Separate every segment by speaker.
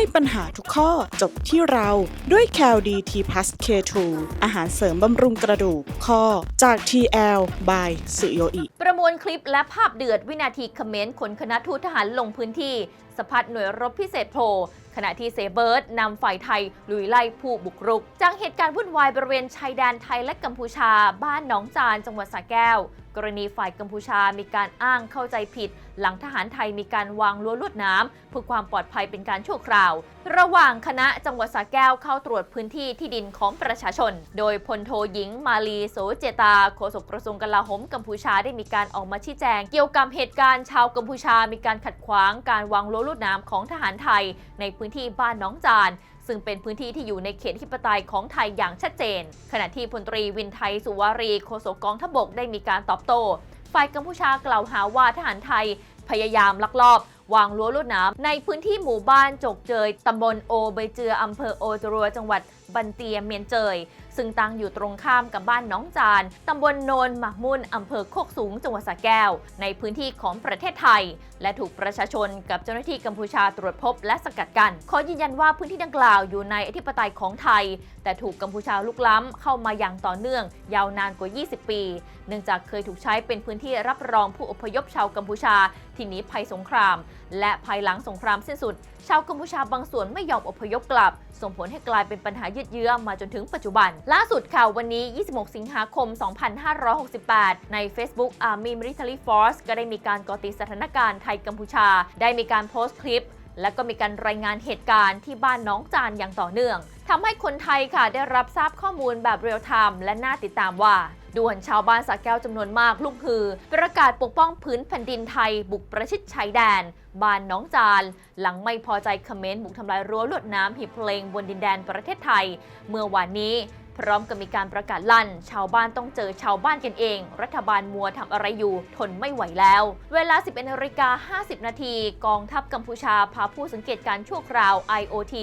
Speaker 1: ให้ปัญหาทุกข้อจบที่เราด้วย c a l d t p l u s K2 อาหารเสริมบำรุงกระดูกข้อจาก TL by สุโยอิ
Speaker 2: ประมวลคลิปและภาพเดือดวินาทีคอมเมนต์ขนคณะทูตทหารลงพื้นที่สะพัดหน่วยรบพิเศษโผล่ขณะที่เซเบิร์ดนำฝ่ายไทยลุยไล่ผู้บุกรุกจากเหตุการณ์วุ่นวายบริเวณชายแดนไทยและกัมพูชา บ้านหนองจานจังหวัดสระแก้ว กรณีฝ่ายกัมพูชามีการอ้างเข้าใจผิด หลังทหารไทยมีการวางรั้วลวดน้ำเพื่อความปลอดภัยเป็นการชั่วคราว ระหว่างคณะจังหวัดสระแก้วเข้าตรวจพื้นที่ที่ดินของประชาชน โดยพลโทหญิงมาลีโสเจตาโฆษกกระทรวงกลาโหมกัมพูชาได้มีการออกมาชี้แจง เกี่ยวกับเหตุการณ์ชาวกัมพูชามีการขัดขวางการวางรั้วลวดน้ำของทหารไทย ในพื้นที่บ้านน้องจาน ซึ่งเป็นพื้นที่ที่อยู่ในเขตที่ปไตยของไทยอย่างชัดเจน ขณะที่พลตรีวินไทยสุวารีโฆษกกองทพบกได้มีการตอบโต้ ฝ่ายกัมพูชากล่าวหาว่าทหารไทย พยายามลักลอบ วางรั้วลวดน้ำในพื้นที่หมู่บ้านจกเจยตำบลโอเบยเจืออำเภอโอจรัวจังหวัดบันเตียเมียนเจยซึ่งตั้งอยู่ตรงข้ามกับบ้านน้องจานตำบลโนนหมากมุ่นอำเภอโคกสูงจังหวัดสระแก้ว ในพื้นที่ของประเทศไทย และถูกประชาชนกับเจ้าหน้าที่กัมพูชาตรวจพบและสกัดกันขอยืนยันว่าพื้นที่ดังกล่าวอยู่ในอธิปไตยของไทย แต่ถูกกัมพูชาลุกล้ำเข้ามาอย่างต่อเนื่อง ยาวนานกว่า 20 ปี เนื่องจากเคยถูกใช้เป็นพื้นที่รับรองผู้อพยพชาวกัมพูชาที่หนีภัยสงคราม และภายหลังสงครามสิ้นสุด ชาวกัมพูชาบางส่วนไม่ยอมอพยพกลับ ส่งผลให้กลายเป็นปัญหายืดเยื้อมาจนถึงปัจจุบันล่าสุดค่ะวันนี้ 26 สิงหาคม 2568 ใน Facebook Army Military Force ก็ได้มีการก่อติดสถานการณ์ไทยกัมพูชา ได้มีการโพสต์คลิป และก็มีการรายงานเหตุการณ์ที่บ้านน้องจานอย่างต่อเนื่องทำให้คนไทยค่ะได้รับทราบข้อมูลแบบเรียลไทม์และน่าติดตามว่าด่วนชาวบ้านสระแก้วจำนวนมากลุกฮือ ประกาศปกป้องพื้นแผ่นดินไทย บุกประชิดชายแดน บ้านน้องจาน หลังไม่พอใจคอมเมนต์บุกทำลายรั้วลวดน้ำหีบเพลงบนดินแดนประเทศไทย เมื่อวานนี้ พร้อมกับมีการประกาศลั่น ชาวบ้านต้องเจอชาวบ้านกันเอง รัฐบาลมัวทำอะไรอยู่ ทนไม่ไหวแล้ว เวลา 11นาฬิกา50 นาที กองทัพกัมพูชาพาผู้สังเกตการณ์ชั่วคราว IOT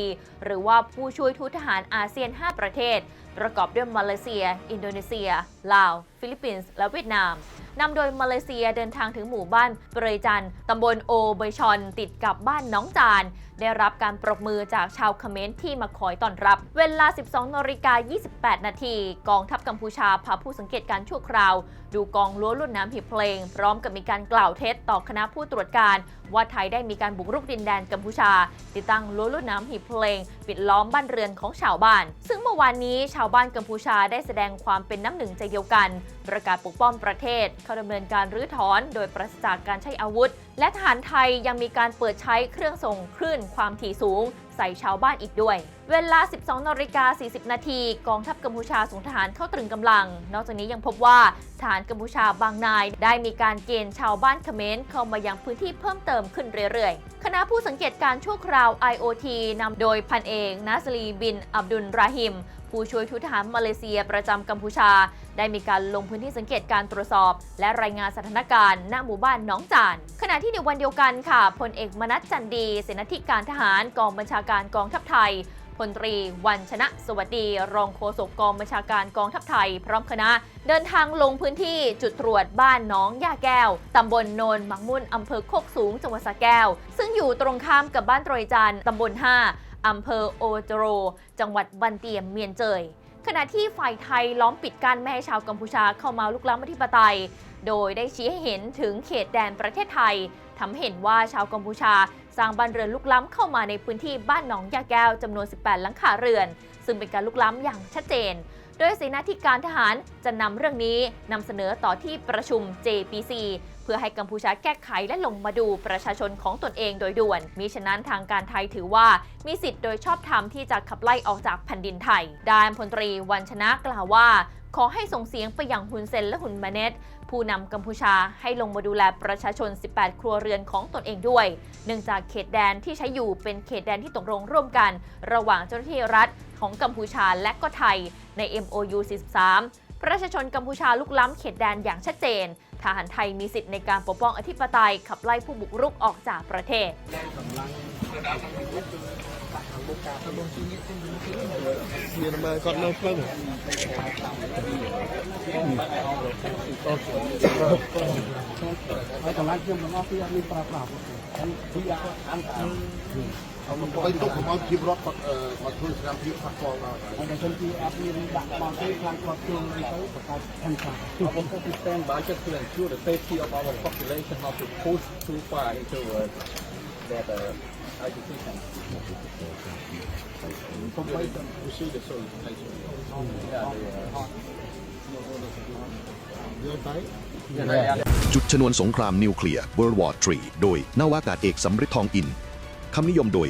Speaker 2: หรือว่าผู้ช่วยทูตทหารอาเซียน 5 ประเทศ ประกอบด้วยมาเลเซีย อินโดนีเซีย ลาว ฟิลิปปินส์และเวียดนามนำโดยมาเลเซียเดินทางถึงหมู่บ้านเปรยจันต์ตำบลโอเบยชอน ติดกับบ้านน้องจาน ได้รับการปรบมือจากชาวเขมรที่มาคอยต้อนรับ เวลา 12นาฬิกา28 นาทีกองทัพกัมพูชาพาผู้สังเกตการณ์ชั่วคราว ดูกองรั้วลุ่นน้ำหีบเพลง พร้อมกับมีการกล่าวเท็จต่อคณะผู้ตรวจการ ว่าไทยได้มีการบุกรุกดินแดนกัมพูชา ติดตั้งรั้วลุ่นน้ำหีบเพลง ปิดล้อมบ้านเรือนของชาวบ้าน ซึ่งเมื่อวานนี้ชาวบ้านกัมพูชาได้แสดงความเป็นน้ำหนึ่งใจเดียวกันประกาศปกป้องประเทศ เข้าดำเนินการรื้อถอน โดยปราศจากการใช้อาวุธ และทหารไทยยังมีการเปิดใช้เครื่องส่งคลื่นความถี่สูง ใส่ชาวบ้านอีกด้วย เวลา 12นาฬิกา40 นาทีกองทัพกัมพูชาส่งทหารเข้าตรึงกำลัง นอกจากนี้ยังพบว่าทหารกัมพูชาบางนาย ได้มีการเกณฑ์ชาวบ้านเขมรเข้ามายังพื้นที่เพิ่มเติมขึ้นเรื่อยๆ คณะผู้สังเกตการณ์ชั่วคราว IOT นำโดยพันเอกนัสลีบิน อับดุลราฮิมผู้ช่วยทูตทหารมาเลเซียประจำกัมพูชา ได้มีการลงพื้นที่สังเกตการตรวจสอบ และรายงานสถานการณ์ ณหมู่บ้านหน้องจาน ขณะที่ในวันเดียวกันค่ะพลเอกมนัสจันดี เสนาธิการทหารกองบัญชาการกองทัพไทยพลตรีวันชนะสวัสดี รองโฆษกกองบัญชาการกองทัพไทย พร้อมคณะ เดินทางลงพื้นที่จุดตรวจบ้านน้องย่าแก้ว ตำบลโนนมังมุ่นอำเภอโคกสูงจังหวัดสระแก้ว ซึ่งอยู่ตรงข้ามกับบ้านตรอยจันตำบล 5อำเภอโอโจโร จังหวัดบันเตียมเมียนเจย ขณะที่ฝ่ายไทยล้อมปิดกั้นไม่ให้ชาวกัมพูชาเข้ามาลุกล้ำอธิปไตย โดยได้ชี้ให้เห็นถึงเขตแดนประเทศไทยทำเห็นว่าชาวกัมพูชา สร้างบ้านเรือนลุกล้ำเข้ามาในพื้นที่บ้านหนองยาแก้วจำนวน 18 หลังคาเรือน ซึ่งเป็นการลุกล้ำอย่างชัดเจน โดยเสนาธิการทหารจะนำเรื่องนี้นำเสนอต่อที่ประชุม JPC เพื่อให้กัมพูชาแก้ไขและลงมาดูประชาชนของตนเองโดยด่วน มิฉะนั้นทางการไทยถือว่า มีสิทธิ์โดยชอบธรรมที่จะขับไล่ออกจากแผ่นดินไทยด้านพลตรีวันชนะกล่าวว่า ขอให้ส่งเสียงไปยังฮุนเซนและฮุนมาเนตผู้นำกัมพูชาให้ลงมาดูแลประชาชน 18 ครัวเรือนของตนเองด้วย เนื่องจากเขตแดนที่ใช้อยู่เป็นเขตแดนที่ตกลงร่วมกัน ระหว่างเจ้าหน้าที่รัฐของกัมพูชาและก็ไทยใน MOU 43ประชาชนกัมพูชาลุกล้ำเขตแดนอย่างชัดเจน ทหารไทยมีสิทธิ์ในการปกป้องอธิปไตยขับไล่ผู้บุกรุกออกจากประเทศ
Speaker 3: វាមកគាត់នៅផ្លូវអូខេ
Speaker 4: ហើយតម្លៃខ្ញុំទាំងអស់គឺអត់មានប្រើប្រាស់ខ្ញុំពីអានអាន ទៅទុកកុំឲ្យជីវរដ្ឋគាត់អឺគាត់ធ្វើស្នាមភាពផាត់ផងមក
Speaker 5: ហើយជនជាអត់មានដាក់បោកទេខ្លាំងគាត់ជួងអីទៅបង្កើតផាន់ខា
Speaker 3: I want to stand by just to ensure the safety of our population, how to push too far into uh, that uh,
Speaker 6: จุดชนวนสงครามนิวเคลียร์ World War 3 โดยนาวากาศเอกสำริดทองอิน คำนิยมโดย